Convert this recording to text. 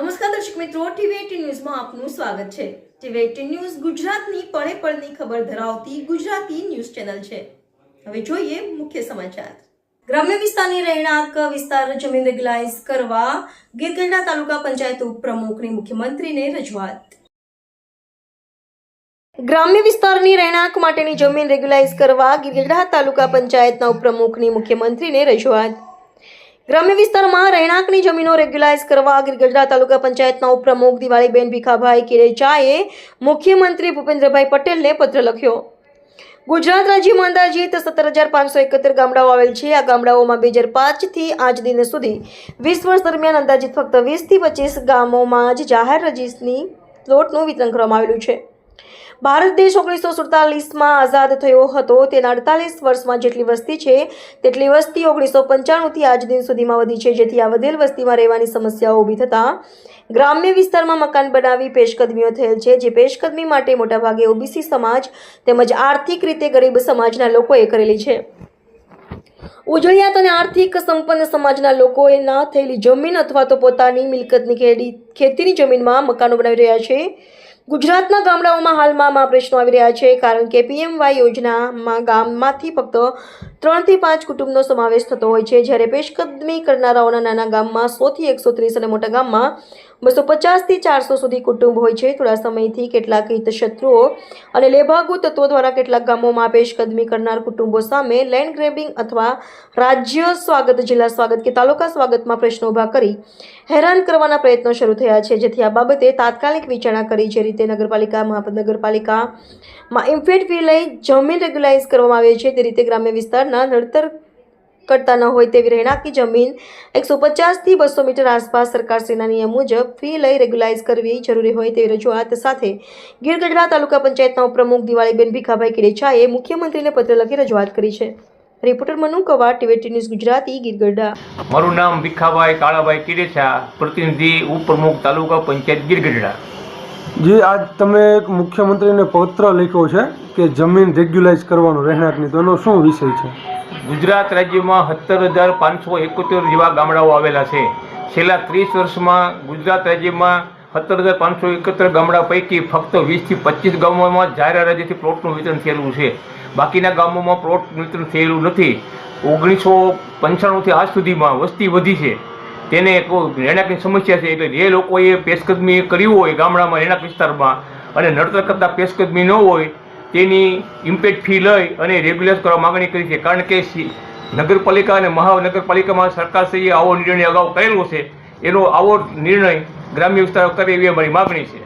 નમસ્કાર દર્શક મિત્રો ટીવી ન્યૂઝમાં આપનું સ્વાગત છે. ટીવી ન્યૂઝ ગુજરાતની પળે પળની ખબર ધરાવતી ગુજરાતી ન્યૂઝ ચેનલ છે. હવે જોઈએ મુખ્ય સમાચાર. ગ્રામ્ય વિસ્તારની રહેણાંક વિસ્તાર જમીન રેગ્યુલાઇઝ કરવા ગીરગઢડા તાલુકા પંચાયત ઉપપ્રમુખની મુખ્યમંત્રીને રજૂઆત. ગ્રામ્ય વિસ્તારની રહેણાંક માટેની જમીન રેગ્યુલાઇઝ કરવા ગીરગઢડા તાલુકા પંચાયતના ઉપપ્રમુખની મુખ્યમંત્રીને રજૂઆત. ગ્રામ્ય વિસ્તારમાં રહેણાંકની જમીનો રેગ્યુલાઇઝ કરવા ગઢડા તાલુકા પંચાયતના ઉપપ્રમુખ દિવાળીબેન ભીખાભાઈ કિરેચાએ મુખ્યમંત્રી ભૂપેન્દ્રભાઈ પટેલને પત્ર લખ્યો. ગુજરાત રાજ્યમાં અંદાજિત સત્તર હજાર પાંચસો એકોતેર ગામડાઓ આવેલ છે. આ ગામડાઓમાં બે હજાર પાંચથી આજ દિન સુધી વીસ વર્ષ દરમિયાન અંદાજિત ફક્ત વીસથી પચીસ ગામોમાં જ જાહેર રજીસની પ્લોટનું વિતરણ કરવામાં આવેલું છે. ભારત દેશ ઓગણીસો સુડતાલીસમાં આઝાદ થયો હતો. તેના અડતાલીસ વર્ષમાં જેટલી વસ્તી છે, તેટલી વસ્તી ઓગણીસો પંચાણુંથી આજ દિન સુધીમાં વધી છે. જેથી આ વધેલ વસ્તીમાં રહેવાની સમસ્યાઓ ઊભી થતાં ગ્રામ્ય વિસ્તારમાં મકાન બનાવી પેશકદમીઓ થયેલ છે, જે પેશકદમી માટે મોટાભાગે ઓબીસી સમાજ તેમજ આર્થિક રીતે ગરીબ સમાજના લોકોએ કરેલી છે. ઉજળિયાત અને આર્થિક સંપન્ન સમાજના લોકોએ ના થયેલી જમીન અથવા તો પોતાની મિલકતની ખેતીની જમીનમાં મકાનો બનાવી રહ્યા છે. ગુજરાતના ગામડાઓમાં હાલમાં પ્રશ્નો આવી રહ્યા છે કારણ કે પીએમવાય યોજનામાં ગામમાંથી ફક્ત ત્રણથી પાંચ કુટુંબનો સમાવેશ થતો હોય છે. જ્યારે પેશકદમી કરનારાઓના નાના ગામમાં સોથી એકસો ત્રીસ અને મોટા ગામમાં બસો પચાસથી ચારસો સુધી કુટુંબ હોય છે. થોડા સમયથી કેટલાક હિતશત્રુઓ અને લેભાગુ તત્વો દ્વારા કેટલાક ગામોમાં પેશકદમી કરનાર કુટુંબો સામે લેન્ડ ગ્રેબિંગ અથવા રાજ્ય સ્વાગત, જિલ્લા સ્વાગત કે તાલુકા સ્વાગતમાં પ્રશ્નો ઊભા કરી હેરાન કરવાના પ્રયત્નો શરૂ થયા છે. જેથી આ બાબતે તાત્કાલિક વિચારણા કરી જે રીતે નગરપાલિકા મહાનગરપાલિકામાં ઇમ્ફેડ ફી લઈ જમીન રેગ્યુલાઇઝ કરવામાં આવે છે. તે રીતે ગ્રામ્ય વિસ્તારના નડતર કરતા ન હોય તેવી રહેણાંકી જમીન એકસો પચાસથી બસો મીટર આસપાસ સરકારશ્રીના નિયમ મુજબ ફી લઈ રેગ્યુલાઇઝ કરવી જરૂરી હોય તેવી રજૂઆત સાથે ગીરગઢડા તાલુકા પંચાયતના ઉપપ્રમુખ દિવાળીબેન ભીખાભાઈ કિરેચાએ મુખ્યમંત્રીને પત્ર લખી રજૂઆત કરી છે. રિપોર્ટર મનુ કવાર ટીવેટી ન્યૂઝ ગુજરાતી ગીરગઢડા મારું નામ ભીખાભાઈ કાળાભાઈ કિરેચા પ્રતિનિધિ ઉપપ્રમુખ તાલુકા પંચાયત ગીરગઢડા. જે, આજ તમે એક મુખ્યમંત્રીને પત્ર લખ્યો છે કે જમીન રેગ્યુલાઇઝ કરવાનું રહેણાંકની. તો એનો શું વિષય છે? ગુજરાત રાજ્યમાં સત્તર હજાર પાંચસો એકોતેર જેવા ગામડાઓ આવેલા છે. છેલ્લા ત્રીસ વર્ષમાં ગુજરાત રાજ્યમાં સત્તર હજાર પાંચસો એકોતેર ગામડા પૈકી ફક્ત વીસથી પચીસ ગામોમાં જાહેર રાજ્યથી પ્લોટનું વિતરણ થયેલું છે. બાકીના ગામોમાં પ્લોટ વિતરણ થયેલું નથી. ઓગણીસો પંચાણુંથી આજ સુધીમાં વસ્તી વધી છે. તેને કોઈ રહેણાંકની સમસ્યા છે. એટલે જે લોકોએ પેશકદમી કર્યું હોય ગામડામાં રહેણાંક વિસ્તારમાં, અને નડતર કરતાં પેશકદમી ન હોય, તેની ઇમ્પેક્ટ ફી લઈ અને રેગ્યુલેટ કરવા માગણી કરી છે. કારણ કે નગરપાલિકા અને મહાનગરપાલિકામાં સરકારશ્રીએ આવો નિર્ણય અગાઉ કરેલો છે. એનો આવો નિર્ણય ગ્રામ્ય વિસ્તારો કરે એવી અમારી માગણી છે.